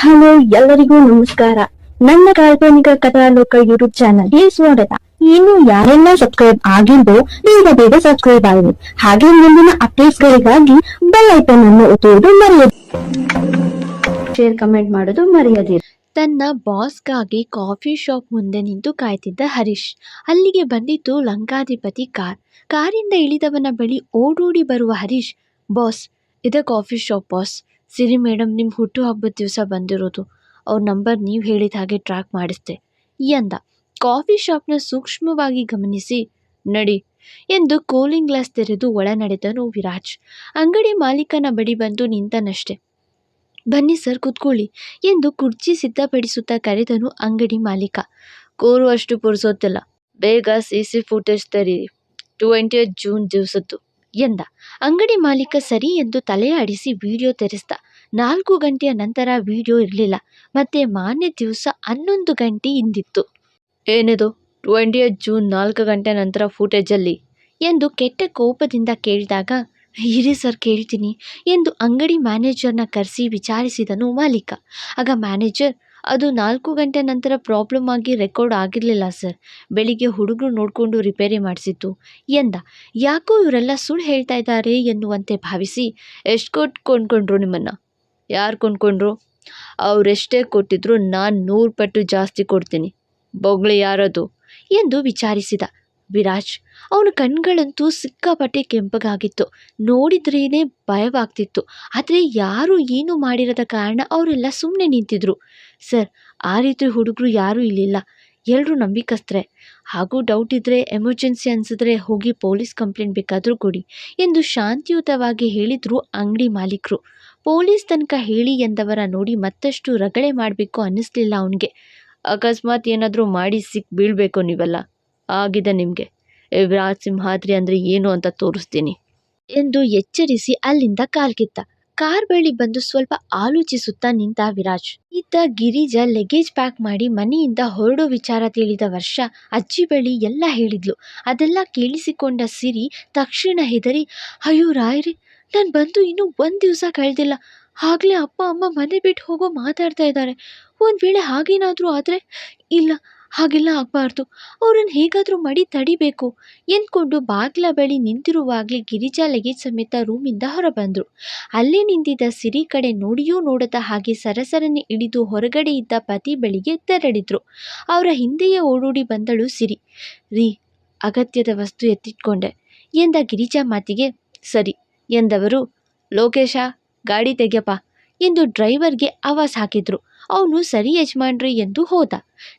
Hello, ಎಲ್ಲರಿಗೂ ನಮಸ್ಕಾರ. ನನ್ನ ಕಾಲ್ಪನಿಕ ಕಥಾಲೋಕ ಯೂಟ್ಯೂಬ್ ಚಾನಲ್ಗೆ ಸ್ವಾಗತ. ಇನ್ನು ಯಾರೆಲ್ಲ ಸಬ್ಸ್ಕ್ರೈಬ್ ಆಗಿದ್ದು ಬೇಗ ಬೇಗ ಸಬ್ಸ್ಕ್ರೈಬ್ ಆಗಿದೆ ಹಾಗೆ ಮುಂದಿನ ಅಪ್ಡೇಟ್ಸ್ ಗಳಿಗಾಗಿ ಬೆಲ್ ಐಕನ್ ಅನ್ನು ಒತ್ತುವುದು ಮರೆಯದು ಶೇರ್ ಕಮೆಂಟ್ ಮಾಡೋದು ಮರೆಯದಿರಿ. ತನ್ನ ಬಾಸ್ಗಾಗಿ ಕಾಫಿ ಶಾಪ್ ಮುಂದೆ ನಿಂತು ಕಾಯ್ತಿದ್ದ ಹರೀಶ್. ಅಲ್ಲಿಗೆ ಬಂದಿತ್ತು ಲಂಕಾಧಿಪತಿ ಕಾರ್. ಕಾರಿಂದ ಇಳಿದವನ ಬಳಿ ಓಡೋಡಿ ಬರುವ ಹರೀಶ್ ಬಾಸ್ ಇದ coffee shop boss Siri madam ನಿಮ್ಮ ಹುಟ್ಟುಹಬ್ಬದ ದಿವಸ ಬಂದಿರೋದು. ಅವ್ರ ನಂಬರ್ ನೀವು ಹೇಳಿದ ಹಾಗೆ ಟ್ರ್ಯಾಕ್ ಮಾಡಿಸ್ದೆ. ಎಂದ ಕಾಫಿ ಶಾಪ್ನ ಸೂಕ್ಷ್ಮವಾಗಿ ಗಮನಿಸಿ, ನಡಿ, ಎಂದು ಕೂಲಿಂಗ್ ಗ್ಲಾಸ್ ತೆರೆದು ಒಳ ನಡೆದನು ವಿರಾಜ್ ಅಂಗಡಿ ಮಾಲೀಕನ ಬಳಿ ಬಂದು ನಿಂತನಷ್ಟೆ. ಬನ್ನಿ ಸರ್, ಕುತ್ಕೊಳ್ಳಿ, ಎಂದು ಕುರ್ಚಿ ಸಿದ್ಧಪಡಿಸುತ್ತಾ ಕರೆದನು ಅಂಗಡಿ ಮಾಲೀಕ. ಕೂರುವಷ್ಟು ಪುರ್ಸೋತಿಲ್ಲ ಬೇಗ ಸಿ ಸಿ ಫುಟೇಜ್ ತರೀರಿ. ಟ್ವೆಂಟಿ ಜೂನ್ ದಿವಸದ್ದು. ಎಂದ. ಅಂಗಡಿ ಮಾಲೀಕ ಸರಿ ಎಂದು ತಲೆ ಆಡಿಸಿ ವಿಡಿಯೋ ತೆರೆಸ್ದ. ನಾಲ್ಕು ಗಂಟೆಯ ನಂತರ ವಿಡಿಯೋ ಇರಲಿಲ್ಲ. ಮತ್ತೆ ಮಾನ್ಯ ದಿವಸ ಹನ್ನೊಂದು ಗಂಟೆ ಹಿಂದಿತ್ತು. ಏನಿದು? ಟ್ವೆಂಟಿ ಜೂನ್ ನಾಲ್ಕು ಗಂಟೆ ನಂತರ ಫುಟೇಜಲ್ಲಿ ಎಂದು ಕೆಟ್ಟ ಕೋಪದಿಂದ ಕೇಳಿದಾಗ, ಇರಿ ಸರ್ ಕೇಳ್ತೀನಿ ಎಂದು ಅಂಗಡಿ ಮ್ಯಾನೇಜರ್ನ ಕರೆಸಿ ವಿಚಾರಿಸಿದನು ಮಾಲೀಕ. ಆಗ ಮ್ಯಾನೇಜರ್ ಅದು ನಾಲ್ಕು ಗಂಟೆ ನಂತರ ಪ್ರಾಬ್ಲಮ್ ಆಗಿ ರೆಕಾರ್ಡ್ ಆಗಿರಲಿಲ್ಲ ಸರ್ ಬೆಳಿಗ್ಗೆ ಹುಡುಗರು ನೋಡಿಕೊಂಡು ರಿಪೇರಿ ಮಾಡಿಸಿತ್ತು. ಎಂದ, ಯಾಕೋ ಇವರೆಲ್ಲ ಸುಳ್ಳು ಹೇಳ್ತಾ ಇದ್ದಾರೆ ಎನ್ನುವಂತೆ ಭಾವಿಸಿ ಎಷ್ಟು ಕೊಟ್ಟು ಕೊಂಡ್ಕೊಂಡ್ರು ನಿಮ್ಮನ್ನು? ಯಾರು ಕೊಂಡ್ಕೊಂಡ್ರು? ಅವರೆಷ್ಟೇ ಕೊಟ್ಟಿದ್ರು ನಾನು ನೂರು ಪಟ್ಟು ಜಾಸ್ತಿ ಕೊಡ್ತೀನಿ. ಬೊಗಳೆ ಯಾರದು? ಎಂದು ವಿಚಾರಿಸಿದ. ವಿರಾಜ್, ಅವನ ಕಣ್ಗಳಂತೂ ಸಿಕ್ಕಾಪಟ್ಟೆ ಕೆಂಪಗಾಗಿತ್ತು. ನೋಡಿದ್ರೇ ಭಯವಾಗ್ತಿತ್ತು. ಆದರೆ ಯಾರು ಏನು ಮಾಡಿರದ ಕಾರಣ ಅವರೆಲ್ಲ ಸುಮ್ಮನೆ ನಿಂತಿದ್ರು. ಸರ್, ಆ ರೀತಿ ಹುಡುಗರು ಯಾರೂ ಇಲ್ಲಿಲ್ಲ. ಎಲ್ಲರೂ ನಂಬಿಕಸ್ತ್ರೆ. ಹಾಗೂ ಡೌಟ್ ಇದ್ದರೆ ಎಮರ್ಜೆನ್ಸಿ ಅನಿಸಿದ್ರೆ ಹೋಗಿ ಪೊಲೀಸ್ ಕಂಪ್ಲೇಂಟ್ ಬೇಕಾದರೂ ಕೊಡಿ ಎಂದು ಶಾಂತಿಯುತವಾಗಿ ಹೇಳಿದರು ಅಂಗಡಿ ಮಾಲೀಕರು. ಪೊಲೀಸ್ ತನಕ ಹೇಳಿ ಎಂದವರ ನೋಡಿ ಮತ್ತಷ್ಟು ರಗಳೆ ಮಾಡಬೇಕು ಅನ್ನಿಸ್ಲಿಲ್ಲ ಅವನಿಗೆ. ಅಕಸ್ಮಾತ್ ಏನಾದರೂ ಮಾಡಿ ಸಿಕ್ ಬೀಳಬೇಕು ನೀವೆಲ್ಲ. ಆಗಿದೆ ನಿಮಗೆ. ವಿರಾಜ್ ಸಿಂಹಾದ್ರಿ ಅಂದರೆ ಏನು ಅಂತ ತೋರಿಸ್ತೀನಿ. ಎಂದು ಎಚ್ಚರಿಸಿ ಅಲ್ಲಿಂದ ಕಾಲ್ಕಿತ್ತ ಕಾರ್ ಬಳಿ ಬಂದು ಸ್ವಲ್ಪ ಆಲೋಚಿಸುತ್ತಾ ನಿಂತ ವಿರಾಜ್. ಇದ್ದ ಗಿರಿಜ ಲಗೇಜ್ ಪ್ಯಾಕ್ ಮಾಡಿ ಮನೆಯಿಂದ ಹೊರಡೋ ವಿಚಾರ ತಿಳಿದ ವರ್ಷ ಅಜ್ಜಿ ಬಳಿ ಎಲ್ಲ ಹೇಳಿದ್ಲು. ಅದೆಲ್ಲ ಕೇಳಿಸಿಕೊಂಡ ಸಿರಿ ತಕ್ಷಣ ಹೆದರಿ, ಅಯ್ಯೋ ರಾಯ್ರಿ, ನಾನು ಬಂದು ಇನ್ನೂ ಒಂದು ದಿವಸ ಕಳೆದಿಲ್ಲ. ಆಗಲೇ ಅಪ್ಪ, ಅಮ್ಮ ಮನೆ ಬಿಟ್ಟು ಹೋಗೋ ಮಾತಾಡ್ತಾ ಇದ್ದಾರೆ. ಒಂದು ವೇಳೆ ಹಾಗೇನಾದರೂ ಆದರೆ, ಇಲ್ಲ ಹಾಗೆಲ್ಲ ಆಗಬಾರ್ದು. ಅವ್ರನ್ನ ಹೇಗಾದರೂ ಮಾಡಿ ತಡಿಬೇಕು. ಎಂದ್ಕೊಂಡು ಬಾಗಿಲ ಬಳಿ ನಿಂತಿರುವಾಗಲೇ ಗಿರಿಜಾ ಲಗೇಜ್ ಸಮೇತ ರೂಮಿಂದ ಹೊರಬಂದರು. ಅಲ್ಲೇ ನಿಂತಿದ್ದ ಸಿರಿ ಕಡೆ ನೋಡಿಯೂ ನೋಡದ ಹಾಗೆ ಸರಸರನೆ ಇಳಿದು ಹೊರಗಡೆ ಇದ್ದ ಪತಿ ಬಳಿಗೆ ತೆರಳಿದ್ರು. ಅವರ ಹಿಂದೆಯೇ ಓಡೋಡಿ ಬಂದಳು ಸಿರಿ. ರೀ, ಅಗತ್ಯದ ವಸ್ತು ಎತ್ತಿಟ್ಕೊಂಡೆ. ಎಂದ ಗಿರಿಜಾ ಮಾತಿಗೆ, ಸರಿ, ಎಂದವರು, ಲೋಕೇಶ, ಗಾಡಿ ತೆಗೆಯಪ್ಪ ಎಂದು ಡ್ರೈವರ್ಗೆ ಆವಾಜ್ ಹಾಕಿದ್ರು. ಅವನು ಸರಿ ಯಜಮಾನ್ರಿ ಎಂದು ಹೋದ.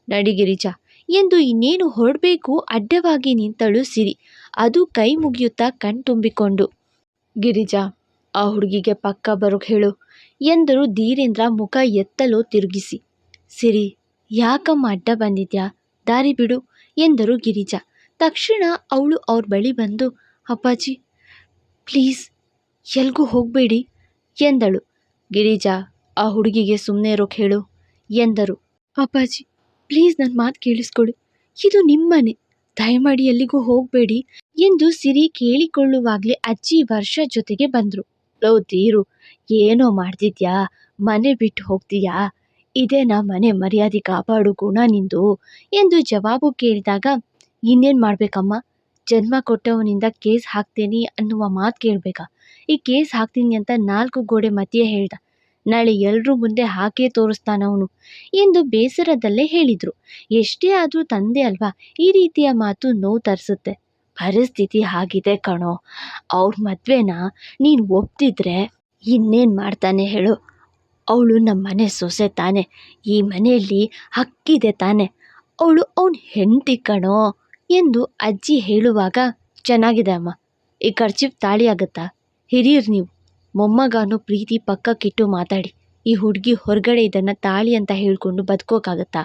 ನಡಿಗಿರಿಜ, ಎಂದು ಇನ್ನೇನು ಹೊರಡಬೇಕು ಅಡ್ಡವಾಗಿ ನಿಂತಳು ಸಿರಿ ಅದು ಕೈ ಮುಗಿಯುತ್ತಾ ಕಣ್ತುಂಬಿಕೊಂಡು ಗಿರಿಜಾ, ಆ ಹುಡುಗಿಗೆ ಪಕ್ಕ ಬರೋಕೆ ಹೇಳು ಎಂದರು ಧೀರೇಂದ್ರ ಮುಖ ಎತ್ತಲು ತಿರುಗಿಸಿ. ಸಿರಿ, ಯಾಕಮ್ಮ ಅಡ್ಡ ಬಂದಿದ್ಯಾ? ದಾರಿ ಬಿಡು ಎಂದರು ಗಿರಿಜಾ. ತಕ್ಷಣ ಅವಳು ಅವ್ರ ಬಳಿ ಬಂದು, ಅಪ್ಪಾಜಿ, ಪ್ಲೀಸ್ ಎಲ್ಗೂ ಹೋಗಬೇಡಿ ಎಂದಳು. ಗಿರಿಜಾ ಆ ಹುಡುಗಿಗೆ ಸುಮ್ಮನೆ ಇರೋಕೆ ಹೇಳು ಎಂದರು. ಅಪ್ಪಾಜಿ, ಪ್ಲೀಸ್ ನನ್ನ ಮಾತು ಕೇಳಿಸ್ಕೊಳ್ಳಿ ಇದು ನಿಮ್ಮನೆ. ದಯಮಾಡಿ ಎಲ್ಲಿಗೂ ಹೋಗಬೇಡಿ ಎಂದು ಸಿರಿ ಕೇಳಿಕೊಳ್ಳುವಾಗಲೇ ಅಜ್ಜಿ ವರ್ಷ ಜೊತೆಗೆ ಬಂದರು. ಲೋ ತೀರು ಏನೋ ಮಾಡ್ತಿದ್ಯಾ? ಮನೆ ಬಿಟ್ಟು ಹೋಗ್ತೀಯಾ? ಇದೇನಾ ಮನೆ ಮರ್ಯಾದೆ ಕಾಪಾಡು ಗುಣ ನಿಂದು ಎಂದು ಜವಾಬು ಕೇಳಿದಾಗ, ಇನ್ನೇನು ಮಾಡಬೇಕಮ್ಮ? ಜನ್ಮ ಕೊಟ್ಟವನಿಂದ ಕೇಸ್ ಹಾಕ್ತೇನೆ ಅನ್ನುವ ಮಾತು ಕೇಳಬೇಕಾ? ಈ ಕೇಸ್ ಹಾಕ್ತೀನಿ ಅಂತ ನಾಲ್ಕು ಗೋಡೆ ಮಧ್ಯೆ ಹೇಳ್ದ. ನಾಳೆ ಎಲ್ಲರೂ ಮುಂದೆ ಹಾಕೇ ತೋರಿಸ್ತಾನವನು ಎಂದು ಬೇಸರದಲ್ಲೇ ಹೇಳಿದರು. ಎಷ್ಟೇ ಆದರೂ ತಂದೆ ಅಲ್ವಾ, ಈ ರೀತಿಯ ಮಾತು ನೋವು ತರಿಸುತ್ತೆ. ಪರಿಸ್ಥಿತಿ ಹಾಗಿದೆ ಕಣೋ, ಅವ್ರ ಮದುವೆನ ನೀನು ಒಪ್ತಿದ್ರೆ ಇನ್ನೇನು ಮಾಡ್ತಾನೆ ಹೇಳು. ಅವಳು ನಮ್ಮ ಮನೆ ಸೊಸೆ ತಾನೆ, ಈ ಮನೆಯಲ್ಲಿ ಹಕ್ಕಿದೆ ತಾನೆ. ಅವಳು ಅವನ ಹೆಂಡತಿ ಕಣೋ ಎಂದು ಅಜ್ಜಿ ಹೇಳುವಾಗ, ಚೆನ್ನಾಗಿದೆ ಅಮ್ಮ, ಈ ಖರ್ಚಿಪ್ ತಾಳಿ ಆಗುತ್ತಾ? ಹಿರಿಯರು ನೀವು. ಮೊಮ್ಮಗನೂ ಪ್ರೀತಿ ಪಕ್ಕಕ್ಕಿಟ್ಟು ಮಾತಾಡಿ, ಈ ಹುಡುಗಿ ಹೊರಗಡೆ ಇದನ್ನು ತಾಳಿ ಅಂತ ಹೇಳ್ಕೊಂಡು ಬದುಕೋಕ್ಕಾಗತ್ತಾ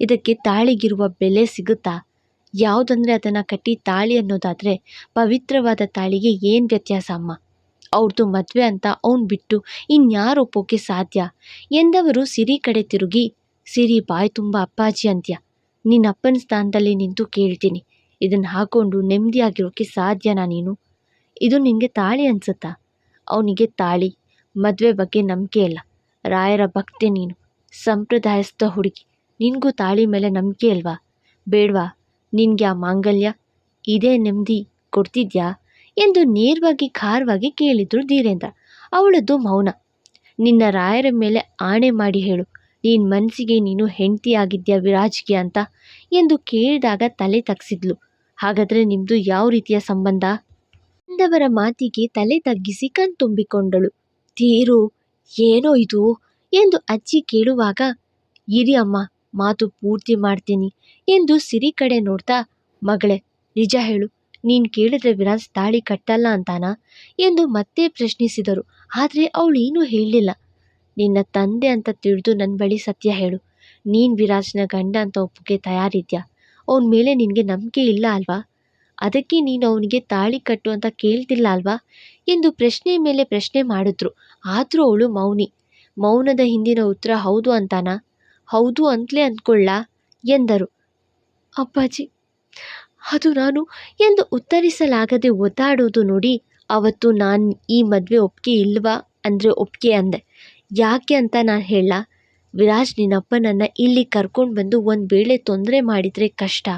ಇದಕ್ಕೆ ತಾಳಿಗಿರುವ ಬೆಲೆ ಸಿಗುತ್ತಾ? ಯಾವುದಂದ್ರೆ ಅದನ್ನು ಕಟ್ಟಿ ತಾಳಿ ಅನ್ನೋದಾದರೆ ಪವಿತ್ರವಾದ ತಾಳಿಗೆ ಏನು ವ್ಯತ್ಯಾಸ ಅಮ್ಮ? ಅವ್ರದ್ದು ಮದುವೆ ಅಂತ ಅವ್ನು ಬಿಟ್ಟು ಇನ್ಯಾರು ಒಪ್ಪೋಕೆ ಸಾಧ್ಯ? ಎಂದವರು ಸಿರಿ ಕಡೆ ತಿರುಗಿ, ಸಿರಿ ಬಾಯಿ ತುಂಬ ಅಪ್ಪಾಜಿ ಅಂತ್ಯ. ನಿನ್ನ ಅಪ್ಪನ ಸ್ಥಾನದಲ್ಲಿ ನಿಂತು ಕೇಳ್ತೀನಿ. ಇದನ್ನು ಹಾಕ್ಕೊಂಡು ನೆಮ್ಮದಿಯಾಗಿರೋಕ್ಕೆ ಸಾಧ್ಯನಾ ನೀನು? ಇದು ನಿನಗೆ ತಾಳಿ ಅನ್ಸುತ್ತಾ? ಅವನಿಗೆ ತಾಳಿ, ಮದುವೆ ಬಗ್ಗೆ ನಂಬಿಕೆ ಇಲ್ಲ. ರಾಯರ ಭಕ್ತೆ ನೀನು. ಸಂಪ್ರದಾಯಸ್ಥ ಹುಡುಗಿ. ನಿನಗೂ ತಾಳಿ ಮೇಲೆ ನಂಬಿಕೆ ಅಲ್ವಾ ಬೇಡವಾ? ನಿನಗೆ ಆ ಮಾಂಗಲ್ಯ? ಇದೇ ನೆಮ್ಮದಿ ಕೊಡ್ತಿದ್ಯಾ? ಎಂದು ನೇರವಾಗಿ ಖಾರವಾಗಿ ಕೇಳಿದ್ರು ಧೀರೇಂದ್ರ. ಅವಳದ್ದು ಮೌನ. ನಿನ್ನ ರಾಯರ ಮೇಲೆ ಆಣೆ ಮಾಡಿ ಹೇಳು. ನೀನು ಮನಸ್ಸಿಗೆ ನೀನು ಹೆಂಡತಿಯಾಗಿದ್ಯಾ ವಿರಾಜ್ಗೆ ಅಂತ ಎಂದು ಕೇಳಿದಾಗ ತಲೆ ತಗ್ಸಿದ್ಲು. ಹಾಗಾದರೆ ನಿಮ್ಮದು ಯಾವ ರೀತಿಯ ಸಂಬಂಧ? ಎಂದವರ ಮಾತಿಗೆ ತಲೆ ತಗ್ಗಿಸಿ ಕಣ್ತುಂಬಿಕೊಂಡಳು ತೀರು ಏನೋ ಇದು? ಎಂದು ಅಜ್ಜಿ ಕೇಳುವಾಗ ಇರಿ ಅಮ್ಮ ಮಾತು ಪೂರ್ತಿ ಮಾಡ್ತೀನಿ ಎಂದು ಸಿರಿ ಕಡೆ ನೋಡ್ತಾ, ಮಗಳೇ, ನಿಜ ಹೇಳು, ನೀನು ಕೇಳಿದ್ರೆ ವಿರಾಜ್ ತಾಳಿ ಕಟ್ಟಲ್ಲ ಅಂತಾನಾ? ಎಂದು ಮತ್ತೆ ಪ್ರಶ್ನಿಸಿದರು. ಆದರೆ ಅವಳು ಏನೂ ಹೇಳಲಿಲ್ಲ ನಿನ್ನ ತಂದೆ ಅಂತ ತಿಳಿದು ನನ್ನ ಬಳಿ ಸತ್ಯ ಹೇಳು. ನೀನು ವಿರಾಜ್ನ ಗಂಡ ಅಂತ ಒಪ್ಪಿಗೆ ತಯಾರಿದ್ಯಾ? ಅವನ ಮೇಲೆ ನಿನಗೆ ನಂಬಿಕೆ ಇಲ್ಲ ಅಲ್ವಾ? ಅದಕ್ಕೆ ನೀನು ಅವನಿಗೆ ತಾಳಿ ಕಟ್ಟು ಅಂತ ಕೇಳ್ತಿಲ್ಲ ಅಲ್ವಾ? ಎಂದು ಪ್ರಶ್ನೆ ಮೇಲೆ ಪ್ರಶ್ನೆ ಮಾಡಿದ್ರು. ಆದರೂ ಅವಳು ಮೌನಿ. ಮೌನದ ಹಿಂದಿನ ಉತ್ತರ ಹೌದು ಅಂತಾನಾ? ಹೌದು ಅಂತಲೇ ಅಂದ್ಕೊಳ್ಳ ಎಂದರು. ಅಪ್ಪಾಜಿ, ಅದು ನಾನು ಎಂದು ಉತ್ತರಿಸಲಾಗದೆ ಒದ್ದಾಡೋದು ನೋಡಿ ಅವತ್ತು ನಾನು ಈ ಮದುವೆ ಒಪ್ಪಿಗೆ ಇಲ್ವಾ? ಅಂದರೆ ಒಪ್ಪಿಗೆ ಅಂದೆ. ಯಾಕೆ ಅಂತ ನಾನು ಹೇಳ. ವಿರಾಜ್, ನಿನ್ನಪ್ಪನನ್ನು ಇಲ್ಲಿ ಕರ್ಕೊಂಡು ಬಂದು ಒಂದು ವೇಳೆ ತೊಂದರೆ ಮಾಡಿದರೆ ಕಷ್ಟ.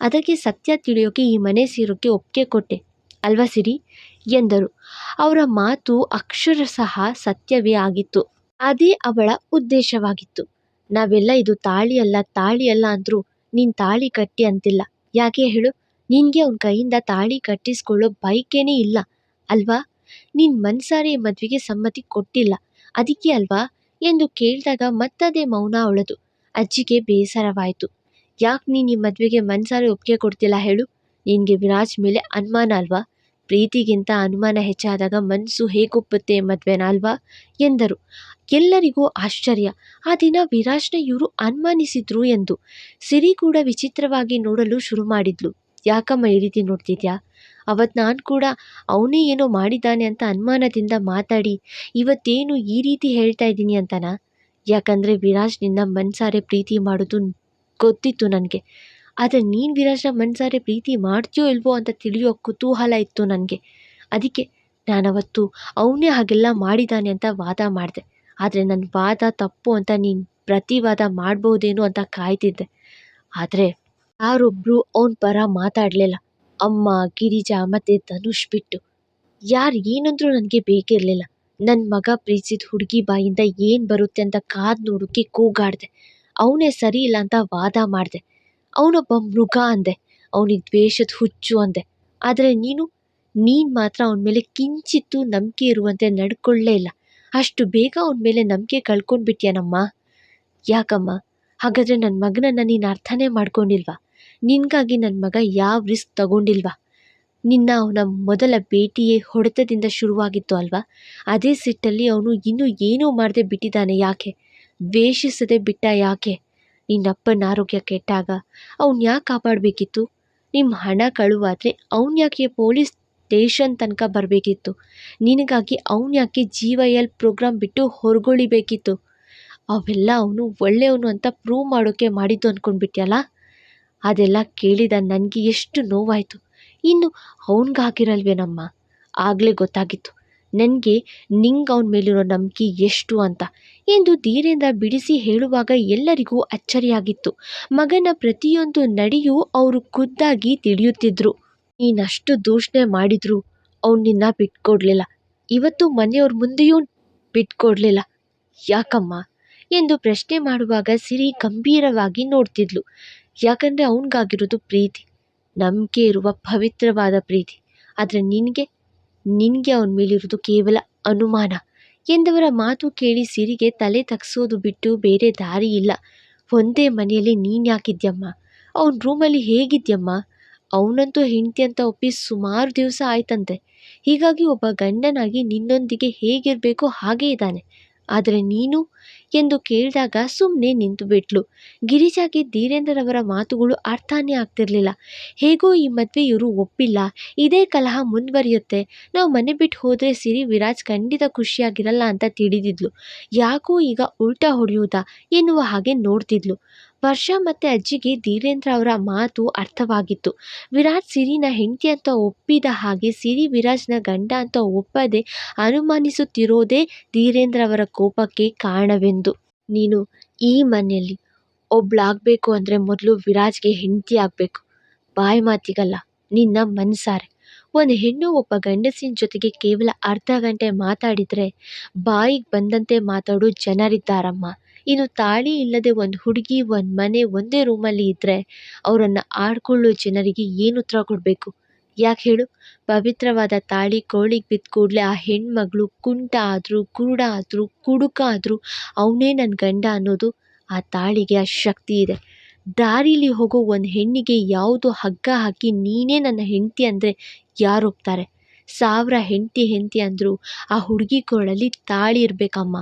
ಅದಕ್ಕೆ ಸತ್ಯ ತಿಳಿಯೋಕೆ ಈ ಮನೆ ಸೇರೋಕ್ಕೆ ಒಪ್ಪಿಗೆ ಕೊಟ್ಟೆ. ಅಲ್ವಾ ಸಿರಿ? ಎಂದರು. ಅವರ ಮಾತು ಅಕ್ಷರಶಃ ಸತ್ಯವೇ ಆಗಿತ್ತು. ಅದೇ ಅವಳ ಉದ್ದೇಶವಾಗಿತ್ತು. ನಾವೆಲ್ಲ ಇದು ತಾಳಿ ಅಲ್ಲ ತಾಳಿ ಅಲ್ಲ ಅಂದರೂ ನೀನು ತಾಳಿ ಕಟ್ಟಿ ಅಂತಿಲ್ಲ. ಯಾಕೆ ಹೇಳು? ನಿನಗೆ ಅವನ ಕೈಯಿಂದ ತಾಳಿ ಕಟ್ಟಿಸ್ಕೊಳ್ಳೋ ಬೈಕೇನೇ ಇಲ್ಲ. ಅಲ್ವಾ? ನಿನ್ನ ಮನ್ಸಾರೆ ಮದುವೆಗೆ ಸಮ್ಮತಿ ಕೊಟ್ಟಿಲ್ಲ. ಅದಕ್ಕೆ ಅಲ್ವಾ? ಎಂದು ಕೇಳಿದಾಗ ಮತ್ತದೇ ಮೌನ ಅವಳದು. ಅಜ್ಜಿಗೆ ಬೇಸರವಾಯಿತು. ಯಾಕೆ ನೀನು ಈ ಮದುವೆಗೆ ಮನ್ಸಾರೆ ಒಪ್ಪಿಗೆ ಕೊಡ್ತಿಲ್ಲ ಹೇಳು? ನಿನಗೆ ವಿರಾಜ್ ಮೇಲೆ ಅನುಮಾನ ಅಲ್ವಾ? ಪ್ರೀತಿಗಿಂತ ಅನುಮಾನ ಹೆಚ್ಚಾದಾಗ ಮನಸ್ಸು ಹೇಗೊಪ್ಪುತ್ತೆ ಮದುವೆನ ಅಲ್ವಾ? ಎಂದರು. ಎಲ್ಲರಿಗೂ ಆಶ್ಚರ್ಯ. ಆ ದಿನ ವಿರಾಜ್ನ ಇವರು ಅನುಮಾನಿಸಿದ್ರು ಎಂದು. ಸಿರಿ ಕೂಡ ವಿಚಿತ್ರವಾಗಿ ನೋಡಲು ಶುರು ಮಾಡಿದ್ಲು. ಯಾಕಮ್ಮ ಈ ರೀತಿ ನೋಡ್ತಿದ್ಯಾ? ಅವತ್ತು ನಾನು ಕೂಡ ಅವನೇ ಏನೋ ಮಾಡಿದ್ದಾನೆ ಅಂತ ಅನುಮಾನದಿಂದ ಮಾತಾಡಿ, ಇವತ್ತೇನು ಈ ರೀತಿ ಹೇಳ್ತಾ ಇದ್ದೀನಿ ಅಂತನ? ಯಾಕಂದರೆ ವಿರಾಜ್ ನಿನ್ನ ಮನ್ಸಾರೆ ಪ್ರೀತಿ ಮಾಡೋದು ಗೊತ್ತಿತ್ತು ನನಗೆ. ಆದರೆ ನೀನು ವಿರಾಜ್ನ ಮನ್ಸಾರೆ ಪ್ರೀತಿ ಮಾಡ್ತೀಯೋ ಇಲ್ವೋ ಅಂತ ತಿಳಿಯೋ ಕುತೂಹಲ ಇತ್ತು ನನಗೆ. ಅದಕ್ಕೆ ನಾನವತ್ತು ಅವನೇ ಹಾಗೆಲ್ಲ ಮಾಡಿದ್ದಾನೆ ಅಂತ ವಾದ ಮಾಡಿದೆ. ಆದರೆ ನನ್ನ ವಾದ ತಪ್ಪು ಅಂತ ನೀನು ಪ್ರತಿವಾದ ಮಾಡ್ಬೋದೇನೋ ಅಂತ ಕಾಯ್ತಿದ್ದೆ. ಆದರೆ ಯಾರೊಬ್ಬರು ಅವ್ನ ಪರ ಮಾತಾಡಲಿಲ್ಲ. ಅಮ್ಮ, ಗಿರಿಜಾ ಮತ್ತು ಧನುಷ್ ಬಿಟ್ಟು, ಯಾರು ಏನಂದ್ರೂ ನನಗೆ ಬೇಕಿರಲಿಲ್ಲ. ನನ್ನ ಮಗ ಪ್ರೀತಿಸಿದ ಹುಡುಗಿ ಬಾಯಿಂದ ಏನು ಬರುತ್ತೆ ಅಂತ ಕಾದು ನೋಡೋಕ್ಕೆ ಕೂಗಾಡಿದೆ. ಅವನೇ ಸರಿ ಇಲ್ಲ ಅಂತ ವಾದ ಮಾಡಿದೆ. ಅವನೊಬ್ಬ ಮೃಗ ಅಂದೆ. ಅವನಿಗೆ ದ್ವೇಷದ ಹುಚ್ಚು ಅಂದೆ. ಆದರೆ ನೀನು ನೀನು ಮಾತ್ರ ಅವನ ಮೇಲೆ ಕಿಂಚಿತ್ತು ನಂಬಿಕೆ ಇರುವಂತೆ ನಡ್ಕೊಳ್ಳೇ ಇಲ್ಲ. ಅಷ್ಟು ಬೇಗ ಅವನ ಮೇಲೆ ನಂಬಿಕೆ ಕಳ್ಕೊಂಡ್ಬಿಟ್ಯಾನಮ್ಮ. ಯಾಕಮ್ಮ? ಹಾಗಾದರೆ ನನ್ನ ಮಗನನ್ನು ನೀನು ಅರ್ಥನೇ ಮಾಡ್ಕೊಂಡಿಲ್ವಾ? ನಿನಗಾಗಿ ನನ್ನ ಮಗ ಯಾವ ರಿಸ್ಕ್ ತಗೊಂಡಿಲ್ವಾ? ನಿನ್ನ ಅವನ ಮೊದಲ ಭೇಟಿಯೇ ಹೊಡೆತದಿಂದ ಶುರುವಾಗಿತ್ತು ಅಲ್ವಾ? ಅದೇ ಸಿಟ್ಟಲ್ಲಿ ಅವನು ಇನ್ನೂ ಏನೂ ಮಾಡದೆ ಬಿಟ್ಟಿದ್ದಾನೆ ಯಾಕೆ? ದ್ವೇಷಿಸದೆ ಬಿಟ್ಟ ಯಾಕೆ? ನಿನ್ನಪ್ಪನ ಆರೋಗ್ಯ ಕೆಟ್ಟಾಗ ಅವ್ನು ಯಾಕೆ ಕಾಪಾಡಬೇಕಿತ್ತು? ನಿಮ್ಮ ಹಣ ಕಳುವಾದರೆ ಅವ್ನು ಯಾಕೆ ಪೊಲೀಸ್ ಸ್ಟೇಷನ್ ತನಕ ಬರಬೇಕಿತ್ತು? ನಿನಗಾಗಿ ಅವ್ನು ಯಾಕೆ ಜೀವ ಎಲ್ ಪ್ರೋಗ್ರಾಮ್ ಬಿಟ್ಟು ಹೊರಗೊಳಿಬೇಕಿತ್ತು? ಅವೆಲ್ಲ ಅವನು ಒಳ್ಳೆಯವನು ಅಂತ ಪ್ರೂವ್ ಮಾಡೋಕ್ಕೆ ಮಾಡಿದ್ದು ಅಂದ್ಕೊಂಡ್ಬಿಟ್ಯಲ್ಲ ಅದೆಲ್ಲ ಕೇಳಿದ ನನಗೆ ಎಷ್ಟು ನೋವಾಯಿತು. ಇನ್ನು ಅವನಿಗಾಗಿರಲ್ವೇನಮ್ಮ? ಆಗಲೇ ಗೊತ್ತಾಗಿತ್ತು. ನನಗೆ ನಿಂಗೆ ಅವನ ಮೇಲಿರೋ ನಂಬಿಕೆ ಎಷ್ಟು ಅಂತ. ಎಂದು ಧೀರೇಂದ್ರ ಬಿಡಿಸಿ ಹೇಳುವಾಗ ಎಲ್ಲರಿಗೂ ಅಚ್ಚರಿಯಾಗಿತ್ತು. ಮಗನ ಪ್ರತಿಯೊಂದು ನಡೆಯೂ ಅವರು ಖುದ್ದಾಗಿ ತಿಳಿಯುತ್ತಿದ್ರು. ನೀನಷ್ಟು ದೂಷಣೆ ಮಾಡಿದ್ರು ಅವ್ನು ನಿನ್ನ ಬಿಟ್ಕೊಡ್ಲಿಲ್ಲ. ಇವತ್ತು ಮನೆಯವ್ರ ಮುಂದೆಯೂ ಬಿಟ್ಕೊಡ್ಲಿಲ್ಲ. ಯಾಕಮ್ಮ? ಎಂದು ಪ್ರಶ್ನೆ ಮಾಡುವಾಗ ಸಿರಿ ಗಂಭೀರವಾಗಿ ನೋಡ್ತಿದ್ಲು. ಯಾಕಂದರೆ ಅವನಿಗಾಗಿರೋದು ಪ್ರೀತಿ. ನಂಬಿಕೆ ಇರುವ ಪವಿತ್ರವಾದ ಪ್ರೀತಿ. ಆದರೆ ನಿನಗೆ ನಿನಗೆ ಅವನ ಮೇಲಿರೋದು ಕೇವಲ ಅನುಮಾನ. ಎಂದವರ ಮಾತು ಕೇಳಿ ಸಿರಿಗೆ ತಲೆ ತಗ್ಸೋದು ಬಿಟ್ಟು ಬೇರೆ ದಾರಿ ಇಲ್ಲ. ಒಂದೇ ಮನೆಯಲ್ಲಿ ನೀನು ಯಾಕಿದ್ಯಮ್ಮ? ಅವನ ರೂಮಲ್ಲಿ ಹೇಗಿದ್ಯಮ್ಮ? ಅವನಂತೂ ಹೆಂಡತಿ ಅಂತ ಒಪ್ಪಿ ಸುಮಾರು ದಿವಸ ಆಯ್ತಂತೆ. ಹೀಗಾಗಿ ಒಬ್ಬ ಗಂಡನಾಗಿ ನಿನ್ನೊಂದಿಗೆ ಹೇಗಿರಬೇಕೋ ಹಾಗೇ ಇದ್ದಾನೆ. ಆದರೆ ನೀನು ಎಂದು ಕೇಳಿದಾಗ ಸುಮ್ಮನೆ ನಿಂತು ಬಿಟ್ಲು. ಗಿರಿಜಾಗೆ ಧೀರೇಂದ್ರರವರ ಮಾತುಗಳು ಅರ್ಥಾನೇ ಆಗ್ತಿರಲಿಲ್ಲ. ಹೇಗೋ ಈ ಮದುವೆ ಇವರು ಒಪ್ಪಿಲ್ಲ. ಇದೇ ಕಲಹ ಮುಂದುವರಿಯುತ್ತೆ. ನಾವು ಮನೆ ಬಿಟ್ಟು ಹೋದರೆ ಸಿರಿ ವಿರಾಜ್ ಖಂಡಿತ ಖುಷಿಯಾಗಿರಲ್ಲ ಅಂತ ತಿಳಿದಿದ್ಲು. ಯಾಕೋ ಈಗ ಉಲ್ಟಾ ಹೊಡೆಯುವುದಾ ಎನ್ನುವ ಹಾಗೆ ನೋಡ್ತಿದ್ಲು. ವರ್ಷ ಮತ್ತು ಅಜ್ಜಿಗೆ ಧೀರೇಂದ್ರ ಅವರ ಮಾತು ಅರ್ಥವಾಗಿತ್ತು. ವಿರಾಟ್ ಸಿರಿನ ಹೆಂಡತಿ ಅಂತ ಒಪ್ಪಿದ ಹಾಗೆ ಸಿರಿ ವಿರಾಜ್ನ ಗಂಡ ಅಂತ ಒಪ್ಪದೆ ಅನುಮಾನಿಸುತ್ತಿರೋದೇ ಧೀರೇಂದ್ರ ಅವರ ಕೋಪಕ್ಕೆ ಕಾರಣವೆಂದು. ನೀನು ಈ ಮನೆಯಲ್ಲಿ ಒಬ್ಳಾಗಬೇಕು ಅಂದರೆ ಮೊದಲು ವಿರಾಜ್ಗೆ ಹೆಂಡತಿ ಆಗಬೇಕು. ಬಾಯಿ ಮಾತಿಗಲ್ಲ, ನಿನ್ನ ಮನಸಾರೆ. ಒಂದು ಹೆಣ್ಣು ಒಬ್ಬ ಗಂಡಸಿನ ಜೊತೆಗೆ ಕೇವಲ ಅರ್ಧ ಗಂಟೆ ಮಾತಾಡಿದರೆ ಬಾಯಿಗೆ ಬಂದಂತೆ ಮಾತಾಡೋ ಜನರಿದ್ದಾರಮ್ಮ. ಇನ್ನು ತಾಳಿ ಇಲ್ಲದೆ ಒಂದು ಹುಡುಗಿ, ಒಂದು ಮನೆ ಒಂದೇ ರೂಮಲ್ಲಿ ಇದ್ದರೆ ಅವರನ್ನು ಆಡ್ಕೊಳ್ಳೋ ಜನರಿಗೆ ಏನು ಉತ್ತರ ಕೊಡಬೇಕು? ಯಾಕೆ ಹೇಳು? ಪವಿತ್ರವಾದ ತಾಳಿ ಕೋಳಿಗೆ ಬಿದ್ದ ಕೂಡಲೇ ಆ ಹೆಣ್ಮಗಳು ಕುಂಟ ಆದರೂ ಕುರುಡ ಆದರೂ, ಕುಡುಕ ಆದರೂ ಅವನೇ ನನ್ನ ಗಂಡ ಅನ್ನೋದು ಆ ತಾಳಿಗೆ ಆ ಶಕ್ತಿ ಇದೆ. ದಾರೀಲಿ ಹೋಗೋ ಒಂದು ಹೆಣ್ಣಿಗೆ ಯಾವುದು ಹಗ್ಗ ಹಾಕಿ ನೀನೇ ನನ್ನ ಹೆಂಡತಿ ಅಂದರೆ ಯಾರು ಒಪ್ತಾರೆ? ಸಾವಿರ ಹೆಂಡತಿ ಹೆಂಡತಿ ಅಂದರೂ ಆ ಹುಡುಗಿ ಕೊರಳಲ್ಲಿ ತಾಳಿ ಇರಬೇಕಮ್ಮ.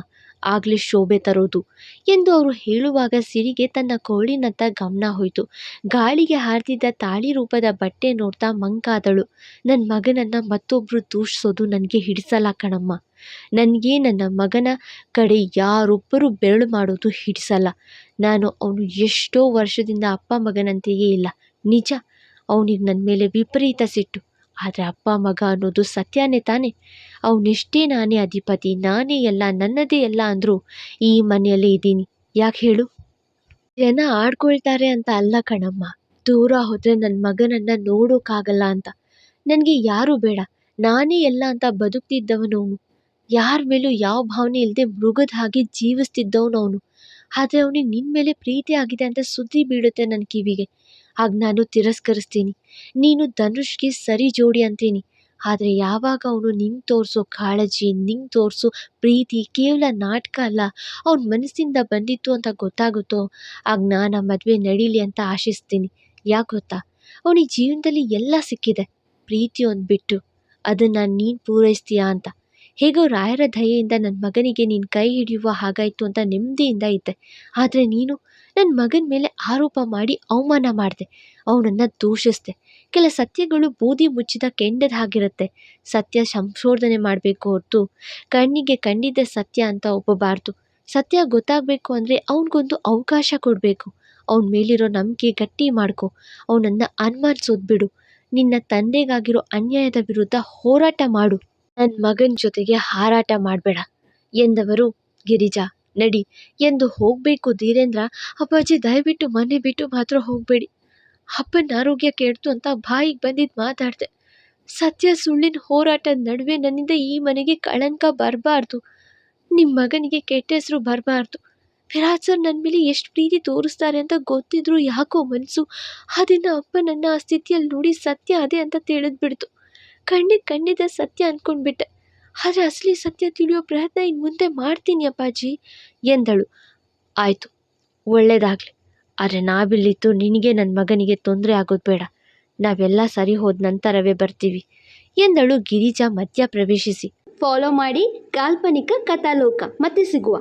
ಆಗಲೇ ಶೋಭೆ ತರೋದು ಎಂದು ಅವರು ಹೇಳುವಾಗ ಸಿರಿಗೆ ತನ್ನ ಕೋಳಿನತ್ತ ಗಮನ ಹೋಯಿತು. ಗಾಳಿಗೆ ಹಾರ್ದಿದ್ದ ತಾಳಿ ರೂಪದ ಬಟ್ಟೆ ನೋಡ್ತಾ ಮಂಕಾದಳು. ನನ್ನ ಮಗನನ್ನು ಮತ್ತೊಬ್ಬರು ದೂಷಿಸೋದು ನನಗೆ ಹಿಡಿಸಲ್ಲ ಕಣಮ್ಮ. ನನಗೆ ನನ್ನ ಮಗನ ಕಡೆ ಯಾರೊಬ್ಬರು ಬೆರಳು ಮಾಡೋದು ಹಿಡಿಸಲ್ಲ. ನಾನು ಅವನು ಎಷ್ಟೋ ವರ್ಷದಿಂದ ಅಪ್ಪ ಮಗನಂತೆಯೇ ಇಲ್ಲ. ನಿಜ, ಅವನಿಗೆ ನನ್ನ ಮೇಲೆ ವಿಪರೀತ ಸಿಟ್ಟು. ಆದರೆ ಅಪ್ಪ ಮಗ ಅನ್ನೋದು ಸತ್ಯನೇ ತಾನೆ? ಅವನಿಷ್ಟೇ ನಾನೇ ಅಧಿಪತಿ, ನಾನೇ ಎಲ್ಲ, ನನ್ನದೇ ಎಲ್ಲ ಅಂದರೂ ಈ ಮನೆಯಲ್ಲೇ ಇದ್ದೀನಿ. ಯಾಕೆ ಹೇಳು? ಜನ ಆಡ್ಕೊಳ್ತಾರೆ ಅಂತ ಅಲ್ಲ ಕಣಮ್ಮ. ದೂರ ಹೋದರೆ ನನ್ನ ಮಗನನ್ನು ನೋಡೋಕ್ಕಾಗಲ್ಲ ಅಂತ. ನನಗೆ ಯಾರೂ ಬೇಡ. ನಾನೇ ಎಲ್ಲ ಅಂತ ಬದುಕ್ತಿದ್ದವನು ಅವನು. ಯಾರ ಮೇಲೂ ಯಾವ ಭಾವನೆ ಇಲ್ಲದೆ ಮೃಗದ ಹಾಗೆ ಜೀವಿಸ್ತಿದ್ದವನು ಅವನು. ಆದರೆ ಅವನಿಗೆ ನಿನ್ನ ಮೇಲೆ ಪ್ರೀತಿ ಆಗಿದೆ ಅಂತ ಸುದ್ದಿ ಬೀಳುತ್ತೆ ನನ್ನ ಕಿವಿಗೆ. ಆಗ ನಾನು ತಿರಸ್ಕರಿಸ್ತೀನಿ. ನೀನು ಧನುಷ್ಗೆ ಸರಿ ಜೋಡಿ ಅಂತೀನಿ. ಆದರೆ ಯಾವಾಗ ಅವನು ನಿಂಗೆ ತೋರಿಸೋ ಕಾಳಜಿ, ನಿಂಗೆ ತೋರಿಸೋ ಪ್ರೀತಿ ಕೇವಲ ನಾಟಕ ಅಲ್ಲ, ಅವ್ನ ಮನಸ್ಸಿಂದ ಬಂದಿತ್ತು ಅಂತ ಗೊತ್ತಾಗುತ್ತೋ? ಆಗ ನಾನು ಆ ಮದುವೆ ನಡೀಲಿ ಅಂತ ಆಶಿಸ್ತೀನಿ. ಯಾಕೆ ಗೊತ್ತಾ? ಅವನಿಗೆ ಜೀವನದಲ್ಲಿ ಎಲ್ಲ ಸಿಕ್ಕಿದೆ. ಪ್ರೀತಿ ಒಂದು ಬಿಟ್ಟು. ಅದನ್ನು ನೀನು ಪೂರೈಸ್ತೀಯಾ ಅಂತ. ಹೇಗೋ ರಾಯರ ದಯೆಯಿಂದ ನನ್ನ ಮಗನಿಗೆ ನೀನು ಕೈ ಹಿಡಿಯುವ ಹಾಗಾಯಿತು ಅಂತ ನೆಮ್ಮದಿಯಿಂದ ಇದ್ದೆ. ಆದರೆ ನೀನು ನನ್ನ ಮಗನ ಮೇಲೆ ಆರೋಪ ಮಾಡಿ ಅವಮಾನ ಮಾಡಿದೆ. ಅವನನ್ನು ದೂಷಿಸ್ದೆ. ಕೆಲ ಸತ್ಯಗಳು ಬೂದಿ ಮುಚ್ಚಿದ ಕೆಂಡದ ಹಾಗಿರುತ್ತೆ. ಸತ್ಯ ಸಂಶೋಧನೆ ಮಾಡಬೇಕು ಹೊರತು ಕಣ್ಣಿಗೆ ಕಂಡಿದ್ದ ಸತ್ಯ ಅಂತ ಒಪ್ಪಬಾರ್ದು. ಸತ್ಯ ಗೊತ್ತಾಗಬೇಕು ಅಂದರೆ ಅವನಿಗೊಂದು ಅವಕಾಶ ಕೊಡಬೇಕು. ಅವನ ಮೇಲಿರೋ ನಂಬಿಕೆ ಗಟ್ಟಿ ಮಾಡ್ಕೊ. ಅವನನ್ನು ಅನುಮಾನಿಸೋದು ಬಿಡು. ನಿನ್ನ ತಂದೆಗಾಗಿರೋ ಅನ್ಯಾಯದ ವಿರುದ್ಧ ಹೋರಾಟ ಮಾಡು. ನನ್ನ ಮಗನ ಜೊತೆಗೆ ಹಾರಾಟ ಮಾಡಬೇಡ ಎಂದವರು, ಗಿರಿಜಾ, ನಡಿ ಎಂದು ಹೋಗಬೇಕು ಧೀರೇಂದ್ರ, ಅಪ್ಪಾಜಿ ದಯವಿಟ್ಟು ಮನೆ ಬಿಟ್ಟು ಮಾತ್ರ ಹೋಗಬೇಡಿ. ಅಪ್ಪನ ಆರೋಗ್ಯ ಕೆಡ್ತು ಅಂತ ಬಾಯಿಗೆ ಬಂದಿದ್ದು ಮಾತಾಡಿದೆ ಸತ್ಯ ಸುಳ್ಳಿನ ಹೋರಾಟದ ನಡುವೆ ನನ್ನಿಂದ ಈ ಮನೆಗೆ ಕಳಂಕ ಬರಬಾರ್ದು. ನಿಮ್ಮ ಮಗನಿಗೆ ಕೆಟ್ಟ ಹೆಸರು ಬರಬಾರ್ದು. ವಿರಾಜ್ ಸರ್ ನನ್ನ ಮೇಲೆ ಎಷ್ಟು ಪ್ರೀತಿ ತೋರಿಸ್ತಾರೆ ಅಂತ ಗೊತ್ತಿದ್ರು ಯಾಕೋ ಮನಸ್ಸು ಅದನ್ನು ಅಪ್ಪ ನನ್ನ ಆ ಸ್ಥಿತಿಯಲ್ಲಿ ನೋಡಿ ಸತ್ಯ ಅದೇ ಅಂತ ತಿಳಿದ್ಬಿಡ್ತು. ಕಣ್ಣಿಗೆ ಕಂಡಿದ್ದ ಸತ್ಯ ಅಂದ್ಕೊಂಡ್ಬಿಟ್ಟೆ ಆದರೆ ಅಸಲಿ ಸತ್ಯ ತಿಳಿಯೋ ಪ್ರಯತ್ನ ಇನ್ನು ಮುಂದೆ ಮಾಡ್ತೀನಿ ಅಪ್ಪಾಜಿ, ಎಂದಳು. ಆಯಿತು ಒಳ್ಳೆಯದಾಗಲಿ ಆದರೆ ನಾವಿಲ್ಲಿದ್ದು ನಿನಗೆ ನನ್ನ ಮಗನಿಗೆ ತೊಂದರೆ ಆಗೋದು ಬೇಡ. ನಾವೆಲ್ಲ ಸರಿ ಹೋದ ನಂತರವೇ ಬರ್ತೀವಿ, ಎಂದಳು ಗಿರಿಜಾ ಮಧ್ಯ ಪ್ರವೇಶಿಸಿ ಫಾಲೋ ಮಾಡಿ ಕಾಲ್ಪನಿಕ ಕಥಾಲೋಕ, ಮತ್ತೆ ಸಿಗುವ.